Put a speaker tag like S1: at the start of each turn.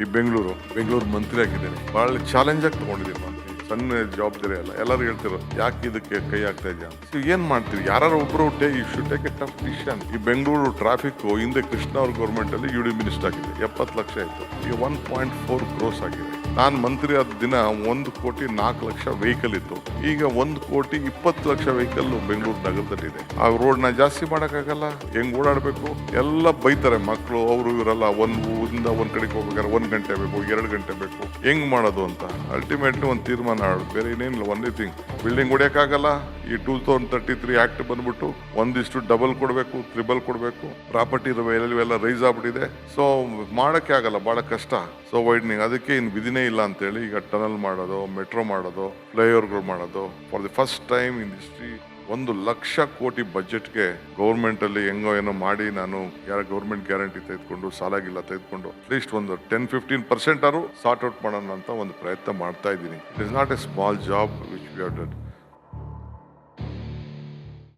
S1: ಈ ಬೆಂಗಳೂರು ಬೆಂಗಳೂರು ಮಂತ್ರಿ ಆಗಿದ್ದೇನೆ. ಬಹಳ ಚಾಲೆಂಜ್ ಆಗಿ ತಗೊಂಡಿದ್ದೀನಿ ಮಂತ್ರಿ ಸಣ್ಣ ಜವಾಬ್ದಾರಿ ಅಲ್ಲ. ಎಲ್ಲರೂ ಹೇಳ್ತಿರೋ ಯಾಕೆ ಇದಕ್ಕೆ ಕೈ ಆಗ್ತಾ ಇದೆಯಾ? ಏನು ಮಾಡ್ತೀವಿ? ಯಾರು ಒಬ್ಬರು tea you should take a tough decision ಈ ಬೆಂಗಳೂರು ಟ್ರಾಫಿಕ್ ಹಿಂದೆ ಕೃಷ್ಣ ಅವ್ರ ಗೌರ್ಮೆಂಟ್ ಅಲ್ಲಿ ಯು ಡಿ ಮಿನಿಸ್ಟರ್ ಆಗಿದೆ. ಎಪ್ಪತ್ತು ಲಕ್ಷ ಆಯ್ತು. ಈಗ ಒನ್ ಪಾಯಿಂಟ್ ಫೋರ್ ಕ್ರೋಸ್ ಆಗಿದೆ. ನಾನು ಮಂತ್ರಿ ಆದ ದಿನ ಒಂದು ಕೋಟಿ ನಾಲ್ಕು ಲಕ್ಷ ವೆಹಿಕಲ್ ಇತ್ತು. ಈಗ ಒಂದು ಕೋಟಿ ಇಪ್ಪತ್ತು ಲಕ್ಷ ವೆಹಿಕಲ್ ಬೆಂಗಳೂರು ನಗರದಲ್ಲಿದೆ. ಆ ರೋಡ್ನ ಜಾಸ್ತಿ ಮಾಡೋಕ್ಕಾಗಲ್ಲ? ಹೆಂಗ್ ಓಡಾಡಬೇಕು? ಎಲ್ಲ ಬೈತಾರೆ ಮಕ್ಕಳು ಅವರು, ಇವರೆಲ್ಲ ಒಂದು ಊರಿಂದ ಒಂದ್ ಕಡೆಗೆ ಹೋಗ್ಬೇಕಾದ್ರೆ ಒಂದ್ ಗಂಟೆ ಬೇಕು, ಎರಡು ಗಂಟೆ ಬೇಕು. ಹೆಂಗ್ ಮಾಡೋದು ಅಂತ? ಅಲ್ಟಿಮೇಟ್ಲಿ ಒಂದು ತೀರ್ಮಾನ ಆಡು ಬೇರೆ ಇನ್ನೇನಿಲ್ಲ ಒಂದೇ ಥಿಂಗ್ ಬಿಲ್ಡಿಂಗ್ ಹೊಡಿಯೋಕ್ಕಾಗಲ್ಲ. ಈ two thousand thirty three act ಬಂದ್ಬಿಟ್ಟು ಒಂದಿಷ್ಟು ಡಬಲ್ ಕೊಡಬೇಕು ತ್ರಿಬಲ್ ಕೊಡಬೇಕು. ಪ್ರಾಪರ್ಟಿ ವ್ಯಾಲ್ಯೂ ಎಲ್ಲ ರೈಸ್ ಆಗ್ಬಿಟ್ಟಿದೆ. ಸೊ ಮಾಡೋಕ್ಕೆ ಆಗಲ್ಲ. ಭಾಳ ಕಷ್ಟ. ಸೊ ವೈಡ್ನಿಂಗ್ ಅದಕ್ಕೆ ಇನ್ನು ವಿಧಿನೇ ಇಲ್ಲ ಅಂತೇಳಿ ಈಗ ಟನಲ್ ಮಾಡೋದು ಮೆಟ್ರೋ ಮಾಡೋದು ಫ್ಲೈಓವರ್ಗಳು ಮಾಡೋದು. For the first time in history ಒಂದು ಲಕ್ಷ ಕೋಟಿ ಬಜೆಟ್ಗೆ ಗೌರ್ಮೆಂಟ್ ಅಲ್ಲಿ ಹೆಂಗೋ ಏನೋ ಮಾಡಿ ನಾನು ಯಾರ ಗೌರ್ಮೆಂಟ್ ಗ್ಯಾರಂಟಿ ತೆಗೆದುಕೊಂಡು, ಸಾಲಾಗಿಲ್ಲ ತೆಗೆದುಕೊಂಡು ಅಟ್ಲೀಸ್ಟ್ ಒಂದು ಟೆನ್ ಫಿಫ್ಟೀನ್ ಪರ್ಸೆಂಟ್ ಆರು ಸಾರ್ಟ್ ಔಟ್ ಮಾಡೋಣ ಅಂತ ಒಂದು ಪ್ರಯತ್ನ ಮಾಡ್ತಾ ಇದ್ದೀನಿ. It is not a small job which we done